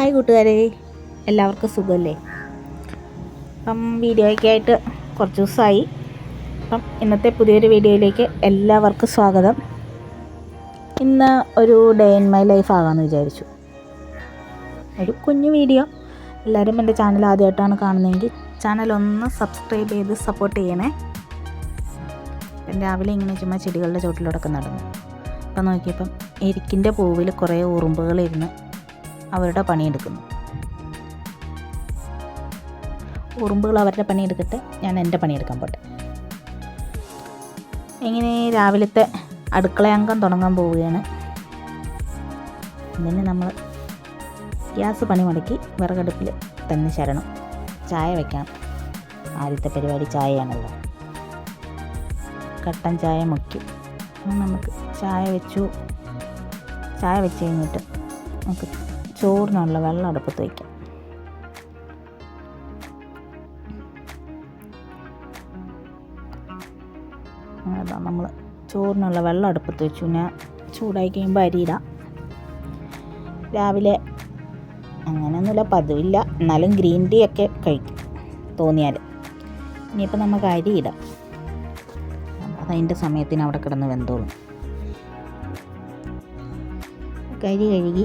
Hi കൂട്ടുകാരെ എല്ലാവർക്കും സുഖമല്ലേ? അപ്പം വീഡിയോയ്ക്ക് ആയിട്ട് കുറച്ച് ദിവസമായി. അപ്പം ഇന്നത്തെ പുതിയൊരു വീഡിയോയിലേക്ക് എല്ലാവർക്കും സ്വാഗതം. ഇന്ന് ഒരു ഡേ ഇൻ മൈ ലൈഫ് ആകാമെന്ന് വിചാരിച്ചു. ഒരു കുഞ്ഞു വീഡിയോ. എല്ലാവരും എന്റെ ചാനൽ ആദ്യമായിട്ടാണ് കാണുന്നതെങ്കിൽ ചാനൽ ഒന്ന് സബ്സ്ക്രൈബ് ചെയ്ത് സപ്പോർട്ട് ചെയ്യണേ. രാവിലെ ഇങ്ങനെ ചുമ്മാ ചെടികളുടെ ചോട്ടിലൂടെ നടന്നു. അപ്പം നോക്കിയപ്പം എരിക്കിന്റെ പൂവിൽ കുറേ ഉറുമ്പുകളിരുന്ന് അവരുടെ പണിയെടുക്കുന്നു. ഉറുമ്പുകൾ അവരുടെ പണിയെടുക്കട്ടെ ഞാൻ എന്റെ പണിയെടുക്കാൻ പോട്ടെ. എങ്ങനെ രാവിലത്തെ അടുക്കളയങ്കം തുടങ്ങാൻ പോവുകയാണ്. ഇതിന് നമ്മൾ ഗ്യാസ് പണി മുടക്കി വിറകടുപ്പിൽ തന്നെ ശരണം. ചായ വെക്കാം. ആദ്യത്തെ പരിപാടി ചായയാണല്ലോ. കട്ടൻ ചായ മുക്കി. നമുക്ക് ചായ വെച്ചു. ചായ വെച്ച് കഴിഞ്ഞിട്ട് നമുക്ക് ചോറിനുള്ള വെള്ളം അടുപ്പത്ത് വയ്ക്കാം അതാ നമ്മൾ ചോറിനുള്ള വെള്ളം അടുപ്പത്ത് വെച്ചു. ഞാൻ ചൂടായി കഴിയുമ്പോൾ അരിയിടാം രാവിലെ അങ്ങനെയൊന്നുമില്ല പതിവില്ല. എന്നാലും ഗ്രീൻ ടീ ഒക്കെ കഴിക്കും തോന്നിയാൽ ഇനിയിപ്പോൾ നമുക്ക് അരി ഇടാം. അതതിന്റെ സമയത്തിന് അവിടെ കിടന്ന് വെന്തോളും. കരി കഴുകി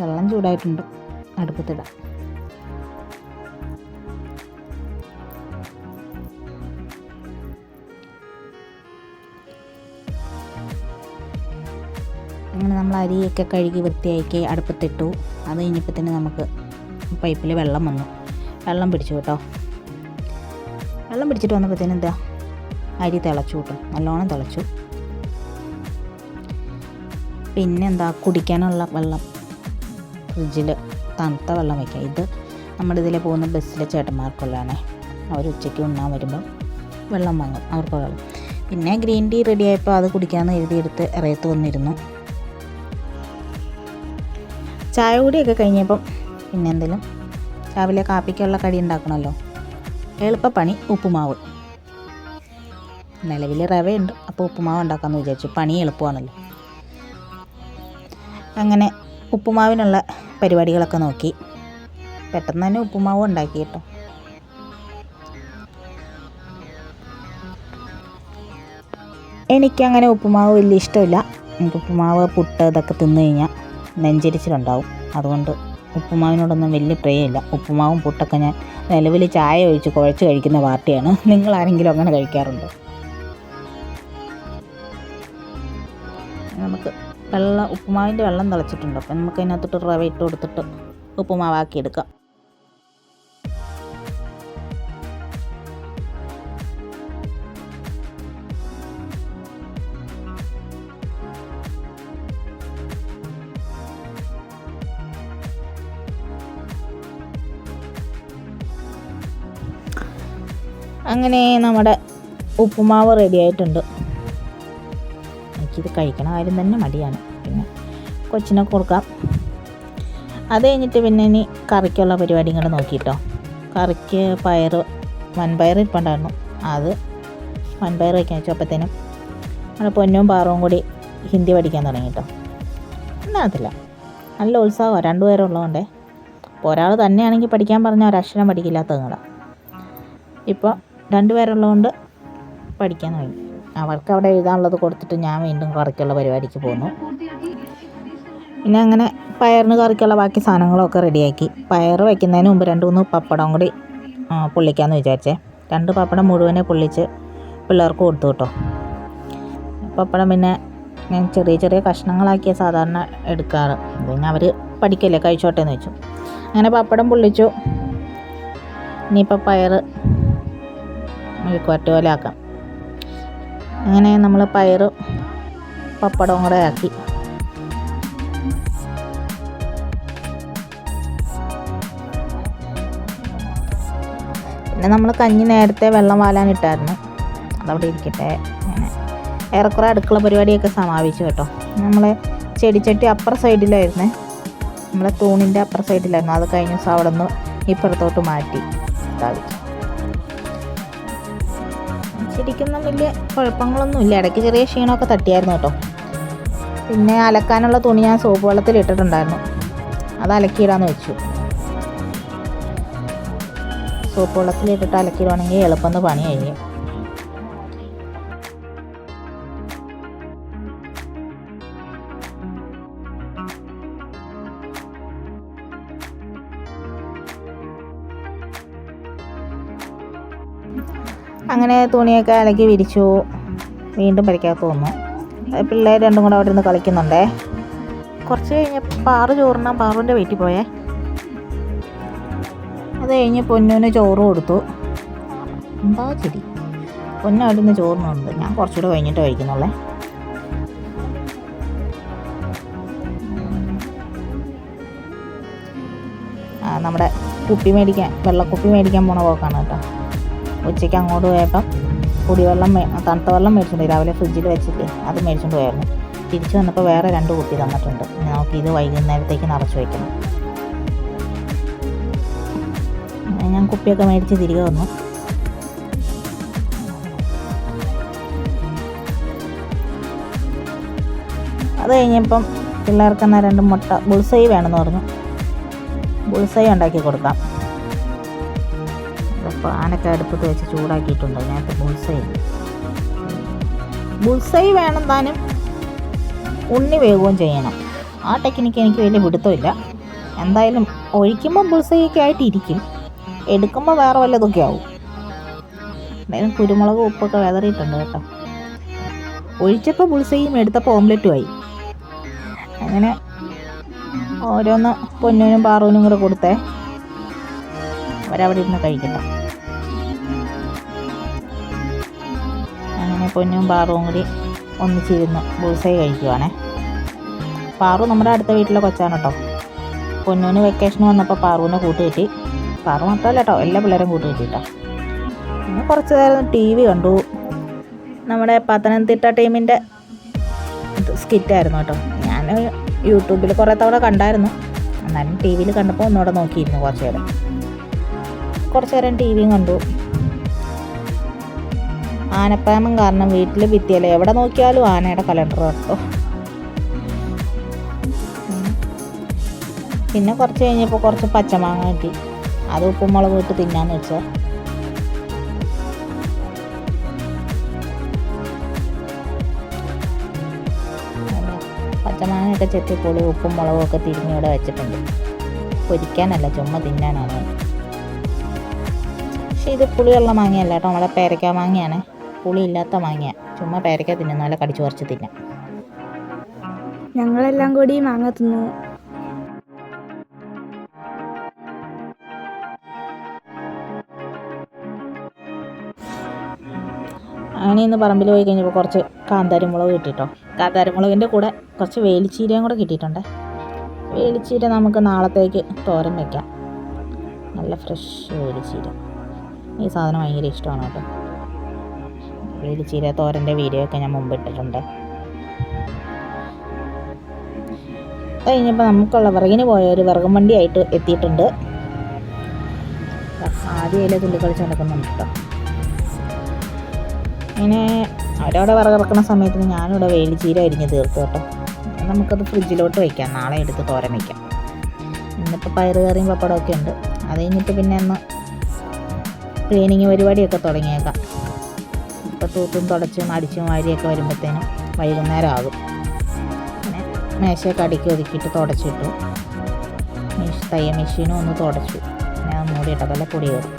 വെള്ളം ചൂടായിട്ടുണ്ട്. അടുപ്പത്തിടാം. അങ്ങനെ നമ്മൾ അരിയൊക്കെ കഴുകി വൃത്തിയാക്കി അടുപ്പത്തിട്ടു. അത് കഴിഞ്ഞപ്പോൾ തന്നെ നമുക്ക് പൈപ്പിൽ വെള്ളം വന്നു. വെള്ളം പിടിച്ചു കേട്ടോ. വെള്ളം പിടിച്ചിട്ട് വന്നപ്പോഴത്തേനും എന്താ? അരി തിളച്ചു കിട്ടും. നല്ലോണം തിളച്ചു. പിന്നെന്താ കുടിക്കാനുള്ള വെള്ളം. ഫ്രിഡ്ജിൽ തണുത്ത വെള്ളം വയ്ക്കുക ഇത് നമ്മുടെ ഇതിലെ പോകുന്ന ബസ്സിലെ ചേട്ടന്മാർക്കുള്ളതാണ്. അവർ ഉച്ചയ്ക്ക് ഉണ്ണാൻ വരുമ്പം വെള്ളം വാങ്ങും. അവർക്ക് വെള്ളം. പിന്നെ ഗ്രീൻ ടീ റെഡി ആയപ്പോൾ അത് കുടിക്കാമെന്ന് എഴുതിയെടുത്ത് ഇറയത്ത് വന്നിരുന്നു. ചായ കൂടിയൊക്കെ കഴിഞ്ഞപ്പം പിന്നെ എന്തെങ്കിലും? രാവിലെ കാപ്പിക്കുള്ള കടി ഉണ്ടാക്കണമല്ലോ. എളുപ്പപ്പണി ഉപ്പുമാവ്. നിലവിൽ റവയുണ്ട്. അപ്പോൾ ഉപ്പുമാവ് ഉണ്ടാക്കാമെന്ന് വിചാരിച്ചു. പണി എളുപ്പമാണല്ലോ. അങ്ങനെ ഉപ്പുമാവിനുള്ള പരിപാടികളൊക്കെ നോക്കി. പെട്ടെന്ന് തന്നെ ഉപ്പുമാവ് ഉണ്ടാക്കി കേട്ടോ. എനിക്കങ്ങനെ ഉപ്പുമാവ് വലിയ ഇഷ്ടമില്ല. എനിക്ക് ഉപ്പുമാവ് പുട്ട് ഇതൊക്കെ തിന്നു കഴിഞ്ഞാൽ നെഞ്ചരിച്ചിലുണ്ടാവും. അതുകൊണ്ട് ഉപ്പുമാവിനോടൊന്നും വലിയ പ്രിയമില്ല. ഉപ്പുമാവും പുട്ടൊക്കെ ഞാൻ നിലവിൽ ചായ ഒഴിച്ച് കുഴച്ച് കഴിക്കുന്ന പാർട്ടിയാണ്. നിങ്ങളാരെങ്കിലും അങ്ങനെ കഴിക്കാറുണ്ടോ? വെള്ളം ഉപ്പുമാവിന്റെ വെള്ളം തിളച്ചിട്ടുണ്ട്. അപ്പം നമുക്ക് അതിനകത്തോട്ട് റവ ഇട്ട് കൊടുത്തിട്ട് ഉപ്പുമാവാക്കി എടുക്കാം അങ്ങനെ നമ്മുടെ ഉപ്പുമാവ് റെഡി ആയിട്ടുണ്ട്. കഴിക്കണ. ആരും തന്നെ മടിയാണ്. പിന്നെ കൊച്ചിനെ കൊടുക്കാം. അത് കഴിഞ്ഞിട്ട് പിന്നെ ഇനി കറിക്കുള്ള പരിപാടികൾ നോക്കിയിട്ടോ കറിക്ക് പയർ വൻപയർ ഇരിപ്പുണ്ടായിരുന്നു. അത് വൻപയർ വയ്ക്കാൻ വെച്ചു. അപ്പോഴത്തേനും നമ്മുടെ പൊന്നും പാറവും കൂടി ഹിന്ദി പഠിക്കാൻ തുടങ്ങി കേട്ടോ നല്ല ഉത്സാഹമാണ്. രണ്ടുപേരുള്ളതുകൊണ്ടേ ഇപ്പോൾ ഒരാൾ തന്നെയാണെങ്കിൽ പഠിക്കാൻ പറഞ്ഞാൽ ഒരക്ഷരം പഠിക്കില്ലാത്തതുങ്ങളാണ് ഇപ്പോൾ രണ്ടുപേരുള്ളതുകൊണ്ട് പഠിക്കാൻ തുടങ്ങി. അവർക്ക് അവിടെ എഴുതാനുള്ളത് കൊടുത്തിട്ട് ഞാൻ വീണ്ടും കറിക്കുള്ള പരിപാടിക്ക് പോന്നു. പിന്നെ അങ്ങനെ പയറിന് കറിക്കുള്ള ബാക്കി സാധനങ്ങളൊക്കെ റെഡിയാക്കി. പയർ വയ്ക്കുന്നതിന് മുമ്പ് രണ്ട് മൂന്ന് പപ്പടം കൂടി പൊള്ളിക്കാമെന്ന് വിചാരിച്ചേ. രണ്ട് പപ്പടം മുഴുവനെ പൊള്ളിച്ച് പിള്ളേർക്ക് കൊടുത്തു കേട്ടോ. പപ്പടം പിന്നെ ഞാൻ ചെറിയ ചെറിയ കഷ്ണങ്ങളാക്കിയ സാധാരണ എടുക്കാറ്. പിന്നെ അവർ പഠിക്കല്ലേ കഴിച്ചോട്ടെ എന്ന് വെച്ചു. അങ്ങനെ പപ്പടം പൊള്ളിച്ചു. ഇനിയിപ്പോൾ പയർ മെഴുക്കുവരട്ടി പോലെ ആക്കാം. അങ്ങനെ നമ്മൾ പയർ പപ്പടവും കൂടെ ആക്കി. പിന്നെ നമ്മൾ കഞ്ഞി നേരത്തെ വെള്ളം വാലാനിട്ടായിരുന്നു അതവിടെ ഇരിക്കട്ടെ. അങ്ങനെ ഏറെക്കുറെ അടുക്കള പരിപാടിയൊക്കെ സമാപിച്ചു കേട്ടോ. നമ്മൾ ചെടിച്ചട്ടി അപ്പുറ സൈഡിലായിരുന്നു. നമ്മളെ തൂണിന്റെ അപ്പുറ സൈഡിലായിരുന്നു. അത് കഴിഞ്ഞ ദിവസം അവിടെ നിന്ന് ഇപ്പുറത്തോട്ട് മാറ്റി. സ്ഥാപിച്ചു ശരിക്കൊന്നും വലിയ കുഴപ്പങ്ങളൊന്നും ഇല്ല. ഇടയ്ക്ക് ചെറിയ ക്ഷീണമൊക്കെ തട്ടിയായിരുന്നു കേട്ടോ. പിന്നെ അലക്കാനുള്ള തുണി ഞാൻ സോപ്പ് വെള്ളത്തിൽ ഇട്ടിട്ടുണ്ടായിരുന്നു. അത് അലക്കിയിടാന്ന് വെച്ചു. സോപ്പ് വെള്ളത്തിൽ ഇട്ടിട്ട് അലക്കിയിടുവാണെങ്കിൽ എളുപ്പം പണി കഴിയും അങ്ങനെ തുണിയൊക്കെ അലക്കി വിരിച്ചു. വീണ്ടും പഠിക്കാത്ത അത് പിള്ളേർ രണ്ടും കൂടെ അവിടെ ഇരുന്ന് കളിക്കുന്നുണ്ടേ. കുറച്ച് കഴിഞ്ഞപ്പോൾ പാറു ചോറിനാ പാറുവിന്റെ വീട്ടിൽ പോയേ. അത് കഴിഞ്ഞ് പൊന്നുവിന് ചോറ് കൊടുത്തു. എന്താ ചിരി പൊന്നു അവിടെ നിന്ന് ചോറിനുണ്ട് ഞാൻ കുറച്ചുകൂടെ കഴിഞ്ഞിട്ട് കഴിക്കുന്നുള്ളേ. നമ്മുടെ കുപ്പി മേടിക്കാൻ വെള്ളക്കുപ്പി മേടിക്കാൻ പോണ പോക്കാണ് കേട്ടോ. ഉച്ചയ്ക്ക് അങ്ങോട്ട് പോയപ്പം കുടിവെള്ളം തണുത്ത വെള്ളം മേടിച്ചിട്ടുണ്ട് രാവിലെ ഫ്രിഡ്ജിൽ വെച്ചിട്ട് അത് മേടിച്ചുകൊണ്ട് പോയായിരുന്നു. തിരിച്ചു വന്നപ്പോൾ വേറെ രണ്ട് കുട്ടി തന്നിട്ടുണ്ട്. നമുക്ക് ഇത് വൈകുന്നേരത്തേക്ക് നിറച്ച് വയ്ക്കണം ഞാൻ കുപ്പിയൊക്കെ മേടിച്ച് തിരികെ വന്നു. അത് കഴിഞ്ഞപ്പം പിള്ളേർക്ക് എന്നാൽ രണ്ട് മുട്ട ബുൾസൈ വേണമെന്ന് പറഞ്ഞു. ബുൾസൈ ഉണ്ടാക്കി കൊടുക്കാം. അപ്പോൾ ആനൊക്കെ അടുപ്പത്ത് വെച്ച് ചൂടാക്കിയിട്ടുണ്ട്. അതിനകത്ത് ബുൾസൈ ബുൾസൈ വേണം താനും ഉണ്ണി വേകുകയും ചെയ്യണം. ആ ടെക്നിക്ക് എനിക്ക് വലിയ പിടുത്തമില്ല. എന്തായാലും ഒഴിക്കുമ്പോൾ ബുൾസൈയൊക്കെ ആയിട്ട് ഇരിക്കും എടുക്കുമ്പോൾ വേറെ വല്ലതൊക്കെ ആവും. എന്തായാലും കുരുമുളക് ഉപ്പൊക്കെ വിതറിയിട്ടുണ്ട് കേട്ടോ. ഒഴിച്ചപ്പോൾ ബുൾസൈയും എടുത്തപ്പോൾ ഓംലെറ്റും ആയി. അങ്ങനെ ഓരോന്ന് പൊന്നൂനും പാറൂനും കൂടെ കൊടുത്തേ. അവരവിടെ ഇരുന്ന് കഴിക്കട്ടെ. പൊന്നും പാറുവും കൂടി ഒന്നിച്ചിരുന്ന് ബുൾസൈ കഴിക്കുവാണേ. പാറു നമ്മുടെ അടുത്ത വീട്ടിലെ കൊച്ചാണ് കേട്ടോ. പൊന്നൂന് വെക്കേഷൻ വന്നപ്പോൾ പാറുവിനെ കൂട്ടുകെട്ടി. പാറു മാത്രമല്ല കേട്ടോ എല്ലാ പിള്ളേരും കൂട്ടുകിട്ടി കേട്ടോ. പിന്നെ കുറച്ച് നേരം ടി വി കണ്ടു. നമ്മുടെ പത്തനംതിട്ട ടീമിന്റെ സ്കിറ്റായിരുന്നു കേട്ടോ. ഞാൻ യൂട്യൂബിൽ കുറേ തവണ കണ്ടായിരുന്നു. എന്നാലും ടി വിയിൽ കണ്ടപ്പോൾ ഒന്നുകൂടെ നോക്കിയിരുന്നു കുറച്ച് നേരം. കുറച്ച് നേരം ടി വിയും കണ്ടു. ആനപ്പാമം കാരണം വീട്ടിൽ ഭിത്തിയല്ല? എവിടെ നോക്കിയാലും ആനയുടെ കലണ്ടർ കേട്ടോ പിന്നെ കുറച്ച് കഴിഞ്ഞപ്പോൾ കുറച്ച് പച്ചമാങ്ങ കിട്ടി. അത് ഉപ്പും മുളക് ഇട്ട് തിന്നാന്ന് വെച്ചാൽ പച്ചമാങ്ങയൊക്കെ ചെത്തിപ്പൊളി ഉപ്പും മുളകും ഒക്കെ തിരിഞ്ഞ് ഇവിടെ വെച്ചിട്ടുണ്ട്. പൊരിക്കാനല്ല ചുമ്മാ തിന്നാനാണ്. പക്ഷേ ഇത് പുളിയുള്ള മാങ്ങയല്ല കേട്ടോ നമ്മളെ പേരക്ക മാങ്ങയാണ്. പുളി ഇല്ലാത്ത മാങ്ങ. ചുമ്മാ പേരക്ക തിന്നുന്ന പോലെ കടിച്ചു കുറച്ച് തിന്നാം. ഞങ്ങളെല്ലാം കൂടി മാങ്ങ തിന്നു. അങ്ങനെ ഇന്ന് പറമ്പിൽ പോയി കഴിഞ്ഞപ്പോൾ കുറച്ച് കാന്താരിമുളക് കിട്ടിട്ടോ. കാന്താരിമുളകിന്റെ കൂടെ കുറച്ച് വേലിച്ചീരയും കൂടെ കിട്ടിയിട്ടുണ്ട്. വേലിച്ചീര നമുക്ക് നാളത്തേക്ക് തോരൻ വയ്ക്കാം നല്ല ഫ്രഷ് വേലിച്ചീര. ഈ സാധനം ഭയങ്കര ഇഷ്ടമാണ് കേട്ടോ. വേലിച്ചീര തോരന്റെ വീഡിയോ ഒക്കെ ഞാൻ മുമ്പ് ഇട്ടിട്ടുണ്ട്. കഴിഞ്ഞപ്പോൾ നമുക്കുള്ള വിറകിന് പോയ ഒരു വിറകും വണ്ടിയായിട്ട് എത്തിയിട്ടുണ്ട്. ആദ്യം അതിലെ തുള്ളി കളിച്ച് നടക്കുന്നുണ്ട് കേട്ടോ. ഇങ്ങനെ അവരവിടെ വിറകിറക്കുന്ന സമയത്ത് ഞാനിവിടെ വേലിച്ചീര അരിഞ്ഞ് തീർത്തു കേട്ടോ. നമുക്കത് ഫ്രിഡ്ജിലോട്ട് വയ്ക്കാം നാളെ എടുത്ത് തോരൻ വയ്ക്കാം ഇന്നിപ്പോൾ പയറ് കറിയും പപ്പടമൊക്കെ ഉണ്ട്. അത് കഴിഞ്ഞിട്ട് പിന്നെ ഒന്ന് ക്ലീനിങ് പരിപാടിയൊക്കെ തുടങ്ങിയേക്കാം. തൂത്തും തുടച്ചും അടിച്ചും വാരിയൊക്കെ വരുമ്പോഴത്തേനും വൈകുന്നേരം ആകും പിന്നെ മേശയൊക്കെ അടുക്കി ഒതുക്കിയിട്ട് തുടച്ചിട്ടു. തയ്യ മെഷീനും ഒന്ന് തുടച്ചു. ഞാൻ ഒന്നുകൂടി ഇട്ടതല്ല പൊടി കയറും.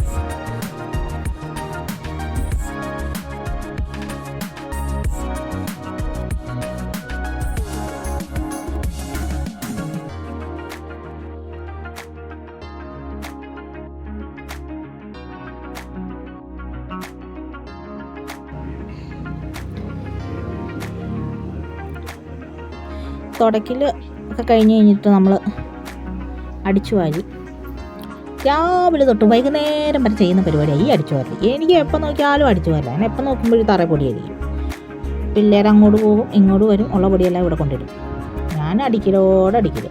തുടക്കിൽ ഒക്കെ കഴിഞ്ഞ് കഴിഞ്ഞിട്ട് നമ്മൾ അടിച്ചു വാരി. രാവിലെ തൊട്ട് വൈകുന്നേരം വരെ ചെയ്യുന്ന പരിപാടിയാണ് ഈ അടിച്ചു വാരൽ എനിക്ക് എപ്പോൾ നോക്കിയാലും അടിച്ചു വാരില്ല ഞാൻ എപ്പോൾ നോക്കുമ്പോഴും തറ പൊടിയായിരിക്കും. പിള്ളേർ അങ്ങോട്ട് പോകും ഇങ്ങോട്ട് വരും ഉള്ള പൊടിയെല്ലാം ഇവിടെ കൊണ്ടിടും. ഞാൻ അടിക്കലോടെ അടിക്കൽ.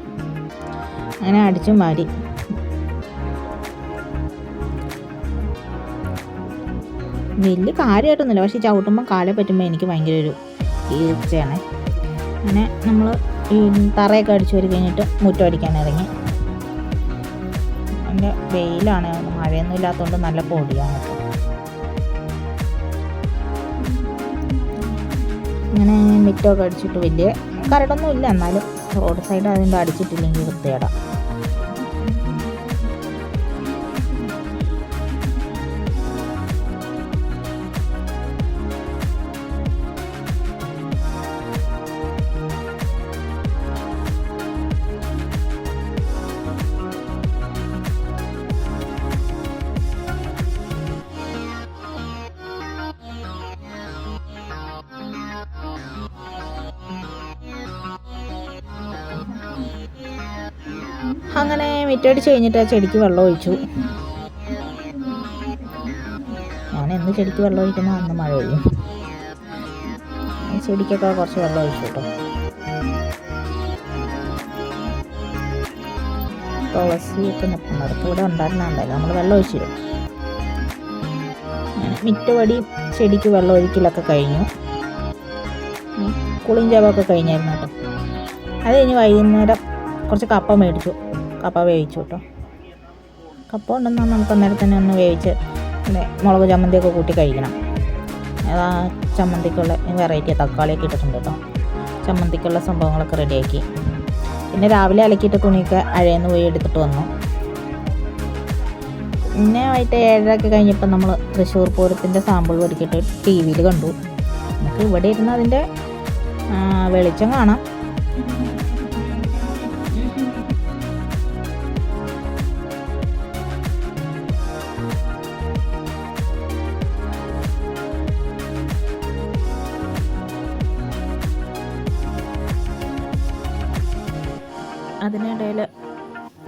അങ്ങനെ അടിച്ചും വാരി. വലിയ കാര്യമായിട്ടൊന്നുമില്ല. പക്ഷേ ചവിട്ടുമ്പോൾ കാലെ പറ്റുമ്പോൾ എനിക്ക് ഭയങ്കര ഒരു ഈർച്ചയാണ്. അങ്ങനെ നമ്മൾ ഈ തറയൊക്കെ അടിച്ചു വരി കഴിഞ്ഞിട്ട് മുറ്റം അടിക്കാൻ ഇറങ്ങി. നല്ല വെയിലാണ്. മഴയൊന്നും ഇല്ലാത്തതുകൊണ്ട് നല്ല പൊടിയാണ് ഇങ്ങനെ മുറ്റമൊക്കെ അടിച്ചിട്ട് വലിയ കരടൊന്നും ഇല്ല എന്നാലും റോഡ് സൈഡ് അതിന്റെ അടിച്ചിട്ടില്ലെങ്കിൽ വൃത്തിയേടാം അങ്ങനെ മിറ്റടിച്ച് കഴിഞ്ഞിട്ട് ആ ചെടിക്ക് വെള്ളം ഒഴിച്ചു. ഞാൻ എന്ന് ചെടിക്ക് വെള്ളം ഒഴിക്കുന്ന അന്ന് മഴ പെയ്യും. ചെടിക്കൊക്കെ കുറച്ച് വെള്ളം ഒഴിച്ചു കേട്ടോ. തുളസിയൊക്കെ നിൽക്കുന്നത് ഇവിടെ ഉണ്ടായിരുന്നുണ്ടല്ലോ നമ്മൾ വെള്ളം ഒഴിച്ചിരും മിറ്റുപടി ചെടിക്ക് വെള്ളം ഒഴിക്കലൊക്കെ കഴിഞ്ഞു. കുളിഞ്ചാവൊക്കെ കഴിഞ്ഞായിരുന്നു കേട്ടോ. അത് കഴിഞ്ഞ് വൈകുന്നേരം കുറച്ച് കപ്പ മേടിച്ചു. കപ്പ വേവിച്ചു കേട്ടോ. കപ്പ ഉണ്ടെന്നാൽ നമുക്ക് അന്നേരം തന്നെ ഒന്ന് വേവിച്ച് മുളക് ചമ്മന്തിയൊക്കെ കൂട്ടി കഴിക്കണം. അതാ ചമ്മന്തിക്കുള്ള വെറൈറ്റി തക്കാളിയൊക്കെ ഇട്ടിട്ടുണ്ട് കേട്ടോ. ചമ്മന്തിക്കുള്ള സംഭവങ്ങളൊക്കെ റെഡിയാക്കി. പിന്നെ രാവിലെ അലക്കിയിട്ട് തുണിയൊക്കെ അഴയെന്ന് പോയി എടുത്തിട്ട് വന്നു. പിന്നെ വൈകിട്ട് ഏഴരയൊക്കെ കഴിഞ്ഞപ്പോൾ നമ്മൾ തൃശ്ശൂർ പൂരത്തിന്റെ സാമ്പിൾ ഒരുക്കിയിട്ട് ടി വിയിൽ കണ്ടു. നമുക്ക് ഇവിടെ ഇരുന്ന് അതിന്റെ വെളിച്ചം കാണാം.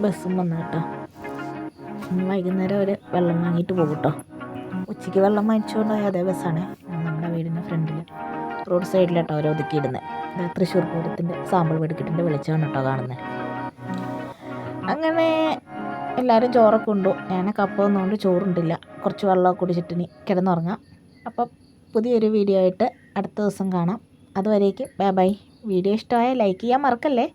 ബസ്സും വന്നു കേട്ടോ ഇനി വൈകുന്നേരം അവർ വെള്ളം വാങ്ങിയിട്ട് പോകും കേട്ടോ ഉച്ചയ്ക്ക് വെള്ളം വാങ്ങിച്ചുകൊണ്ട് പോയ അതേ ബസ്സാണ്. നമ്മുടെ വീടിന്റെ ഫ്രണ്ടിൽ റോഡ് സൈഡിലാട്ടോ അവർ ഒതുക്കിയിടുന്നത് തൃശ്ശൂർ പൂരത്തിന്റെ സാമ്പിൾ വെടിക്കെട്ടിന്റെ വെളിച്ചമാണ് കേട്ടോ കാണുന്നത് അങ്ങനെ എല്ലാവരും ചോറൊക്കെ ഉണ്ടു. ഞാൻ കപ്പ വന്നുകൊണ്ട് ചോറുണ്ടില്ല. കുറച്ച് വെള്ളമൊക്കെ കുടിച്ചിട്ട് ഇനി കിടന്നുറങ്ങാം. അപ്പം പുതിയൊരു വീഡിയോ ആയിട്ട് അടുത്ത ദിവസം കാണാം. അതുവരേക്കും ബൈ ബൈ. വീഡിയോ ഇഷ്ടമായ ലൈക്ക് ചെയ്യാൻ മറക്കല്ലേ?